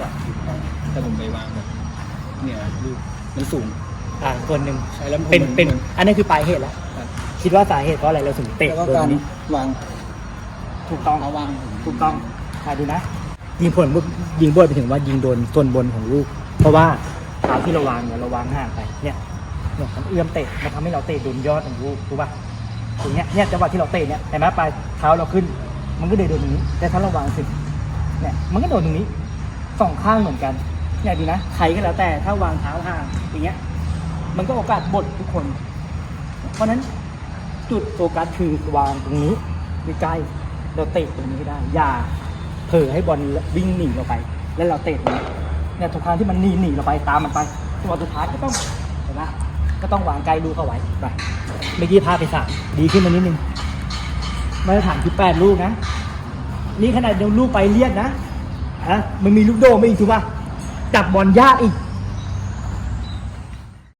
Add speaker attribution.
Speaker 1: กว่าถ้าผมไปวางแบบเนี่ยลูกมันสูง
Speaker 2: อ่าส่วนหนึ่ง
Speaker 1: ใช่แล้วมัน
Speaker 2: เป็น
Speaker 1: เหมือน
Speaker 2: เป็น
Speaker 1: เหมือน
Speaker 2: อันนี้คือปลายเหตุแล้ว
Speaker 1: ครับ
Speaker 2: คิดว่าสาเหตุเพราะอะไรเราถึงเตะ
Speaker 1: แล้วก็
Speaker 2: โดน
Speaker 1: การ
Speaker 2: นี้
Speaker 1: วาง
Speaker 2: ถูกต้อง
Speaker 1: เอาวาง
Speaker 2: ถูกต้องใครดูนะยิงผลปุ๊บยิงบวดไปถึงว่ายิงโดนส่วนบนของลูก เพราะว่าเท้าที่เราวางเนี่ยเราวางห่างไปเนี่ยเนี่ยมันเอื้อมเตะมันทำให้เราเตะโดนยอดของลูกถูกป่ะตรงเนี้ยเนี่ยจังหวะที่เราเตะเนี่ยเห็นไหมปลายเท้าเราขึ้น มันก็เลยโดนตรงนี้ แต่ถ้าเราวางสิเนี่ยมันก็โดนตรงนี้ สองข้างเหมือนกันเนี่ยดูนะใครก็แล้วแต่ถ้าวางเท้าห่างอย่างเงี้ย มันก็โอกาสบดทุกคน เพราะนั้นจุดโฟกัสคือวางตรงนี้ใกล้ๆเราเตะตรงนี้ให้ได้ อย่าเผลอให้บอลวิ่งหนีเราไป แล้วเราเตะตรงนี้เนี่ยทุกครั้งที่มันหนีหนีเราไปตามมันไปจัวสุดท้ายก็ต้องเห็นไหมก็ต้องวางไกลลูกเข้าไว้ไปเมื่อกี้พาไปสามดีขึ้นมานิดนึงมาตรฐานคือแปดลูกนะ นี่ขนาดเดียวลูกไปเลียดนะ ฮะมันมีลูกโดไม่อีกถูกป่ะจับบอลยากอีก